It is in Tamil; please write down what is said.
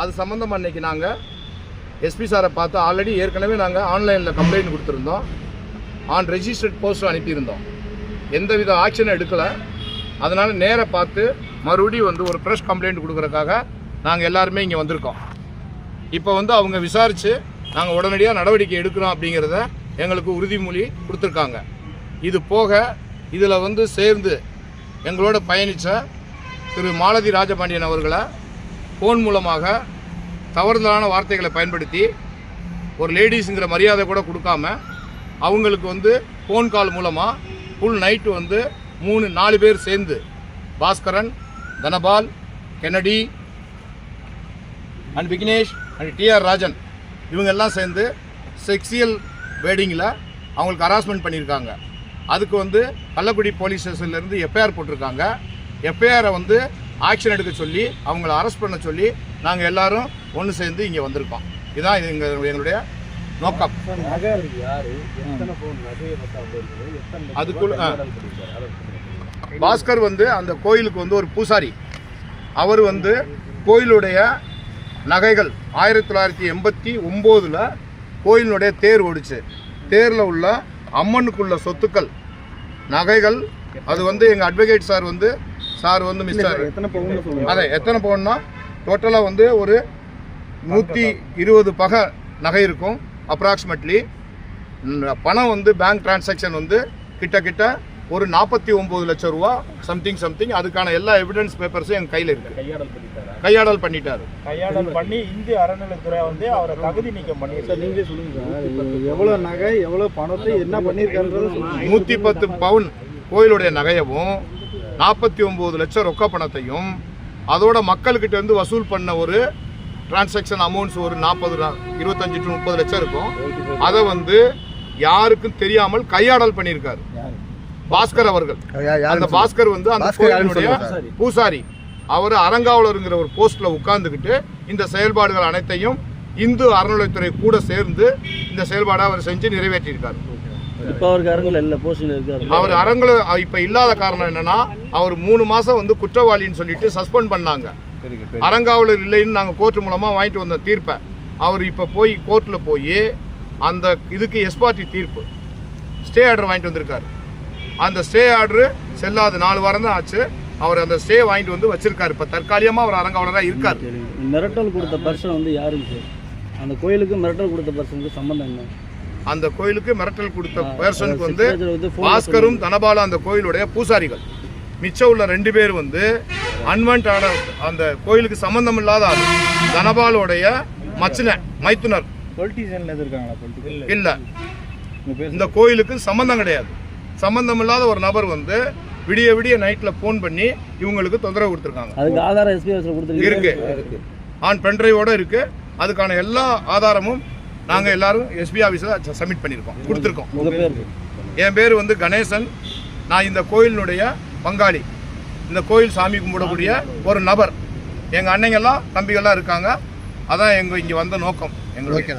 அது சம்மந்தமாக அன்னைக்கு நாங்கள் எஸ்பி சாரை பார்த்து ஆல்ரெடி ஏற்கனவே நாங்கள் ஆன்லைனில் கம்ப்ளைண்ட் கொடுத்துருந்தோம். ஆன் ரெஜிஸ்டர்ட் போஸ்ட்டும் அனுப்பியிருந்தோம். எந்தவித ஆக்ஷனும் எடுக்கலை. அதனால் நேராக பார்த்து மறுபடியும் வந்து ஒரு ப்ரெஷ் கம்ப்ளைண்ட் கொடுக்குறதுக்காக நாங்கள் எல்லாருமே இங்கே வந்திருக்கோம். இப்போ வந்து அவங்க விசாரித்து நாங்கள் உடனடியாக நடவடிக்கை எடுக்கிறோம் அப்படிங்கிறத எங்களுக்கு உறுதிமொழி கொடுத்துருக்காங்க. இது போக இதில் வந்து சேர்ந்து எங்களோட பயணித்த திரு மாலதி ராஜபாண்டியன் அவர்களை ஃபோன் மூலமாக தவறுதலான வார்த்தைகளை பயன்படுத்தி ஒரு லேடிஸுங்கிற மரியாதை கூட கொடுக்காம அவங்களுக்கு வந்து ஃபோன் கால் மூலமாக ஃபுல் நைட்டு வந்து மூணு நாலு பேர் சேர்ந்து Bhaskaran Dhanapal Kennedy and Vignesh and TR Rajan இவங்க எல்லாம் சேர்ந்து செக்ஸியல் வேடிங்கில் அவங்களுக்கு ஹராஸ்மெண்ட் பண்ணியிருக்காங்க. அதுக்கு வந்து கள்ளக்குடி போலீஸ் ஸ்டேஷன்லேருந்து எஃப்ஐஆர் போட்டிருக்காங்க. எஃப்ஐஆரை வந்து ஆக்ஷன் எடுக்க சொல்லி அவங்கள அரெஸ்ட் பண்ண சொல்லி நாங்கள் எல்லாரும் ஒன்று சேர்ந்து இங்கே வந்திருக்கோம். இதுதான் இது எங்க எங்களுடைய நோக்கம். அதுக்குள்ள. பாஸ்கர் வந்து அந்த கோயிலுக்கு வந்து ஒரு பூசாரி. அவர் வந்து கோயிலுடைய நகைகள் ஆயிரத்தி தொள்ளாயிரத்தி எண்பத்தி ஒம்போதில் கோயிலினுடைய தேர் ஓடிச்சு. தேரில் உள்ள அம்மனுக்குள்ள சொத்துக்கள் நகைகள் அது வந்து எங்கள் அட்வொகேட் சார் வந்து சார் வந்து மிஸ்டர் எத்தனை பவுன் சொல்லுங்க. அதே எத்தனை பவுன்னா டோட்டலாக வந்து ஒரு நூற்றி இருபது பகை நகை இருக்கும் அப்ராக்சிமேட்லி பணம் வந்து பேங்க் டிரான்சாக்ஷன் வந்து கிட்ட கிட்ட ஒரு நாற்பத்தி ஒம்பது லட்சம் ரூபா சம்திங் சம்திங் அதுக்கான எல்லா எவிடன்ஸ் பேப்பர்ஸும் என் கையில் இருக்கு. கையாடல் பண்ணிட்டாரா? கையாடல் பண்ணிட்டாரு. கையாடல் பண்ணி இந்திய அறநிலைத்துறை வந்து அவரை தகுதி நீக்கம் சார் பண்ணியிருக்காரு நீங்களே சொல்லுங்க சார். எவ்வளவு நகை எவ்வளவு பணத்தை என்ன பண்ணியிருக்காருன்றத சொல்லுங்க. நூற்றி பத்து பவுன் கோயிலுடைய நகையவும் நாற்பத்தி ஒம்பது லட்சம் ரொக்க பணத்தையும் அதோட மக்கள்கிட்ட இருந்து வசூல் பண்ண ஒரு டிரான்சாக்ஷன் அமௌண்ட்ஸ் ஒரு நாற்பது இருபத்தஞ்சு டு முப்பது லட்சம் இருக்கும். அதை வந்து யாருக்கும் தெரியாமல் கையாடல் பண்ணியிருக்காரு. பாஸ்கர் அவர்கள். அந்த பாஸ்கர் வந்து அந்த கோயிலுடைய. பூசாரி. அவர் அறங்காவலருங்கிற ஒரு போஸ்ட்ல உட்கார்ந்துக்கிட்டு இந்த செயல்பாடுகள் அனைத்தையும் இந்து அறநிலைத்துறை கூட சேர்ந்து இந்த செயல்பாடை அவர் செஞ்சு நிறைவேற்றியிருக்காரு. இப்போ அவருக்கு அரங்கில் இல்லை போஸ்டிங் இருக்காரு. அவர் அரங்கல இப்ப இல்லாத காரணம் என்னன்னா அவர் மூணு மாசம் வந்து குற்றவாளின்னு சொல்லிட்டு சஸ்பெண்ட் பண்ணாங்க. அறங்காவலர் இல்லைன்னு நாங்க கோர்ட் மூலமா வாங்கிட்டு வந்த தீர்ப்பை. அவர் இப்ப போய் கோர்ட்ல போய் அந்த இதுக்கு எஸ்பார்ட்டி தீர்ப்பு. ஸ்டே ஆர்டர் வாங்கிட்டு வந்திருக்காரு. அந்த ஸ்டே ஆர்டர் செல்லாத நாலு வாரம் தான் ஆச்சு. அவர் அந்த ஸ்டே வாங்கிட்டு வந்து வச்சிருக்காரு. இப்ப தற்காலிகமா அவர் அறங்காவலரா இருக்காரு. மிரட்டல் கொடுத்த பர்சன் வந்து யாருங்க சார் அந்த கோயிலுக்கு மிரட்டல் கொடுத்த பர்சனுக்கு சம்மந்தம் என்ன? அந்த கோயிலுக்கு மிரட்டல் கொடுத்த பர்சனுக்கு வந்து பாஸ்கரும் தனபாலும் அந்த கோயிலுடைய பூசாரிகள். மிச்சம் உள்ள ரெண்டு பேர் வந்து அன்வென்ட் அந்த கோயிலுக்கு சம்பந்தம் இல்லாத ஆள் தனபாலுடைய மச்சின மைத்துனர். இல்ல. இந்த கோயிலுக்கு சம்பந்தம் கிடையாது. சம்பந்தம் இல்லாத ஒரு நபர் வந்து விடிய விடிய நைட்ல ஃபோன் பண்ணி இவங்களுக்கு தொந்தரவு கொடுத்துருக்கீங்க. இருக்கு. ஆன் பென்ட்ரைவோட இருக்கு. அதுக்கான எல்லா ஆதாரமும் நாங்க எல்லாரும் எஸ்பி ஆஃபீஸில் சப்மிட் பண்ணியிருக்கோம். கொடுத்துருக்கோம். என் பேர் வந்து கணேசன். நான் இந்த கோயிலினுடைய பங்காளி. இந்த கோயில் சாமி கும்பிடக்கூடிய ஒரு நபர். எங்கள் அன்னைங்கெல்லாம் தம்பிகள்லாம் இருக்காங்க. அதான் எங்கள் இங்கே வந்த நோக்கம். எங்களுக்கு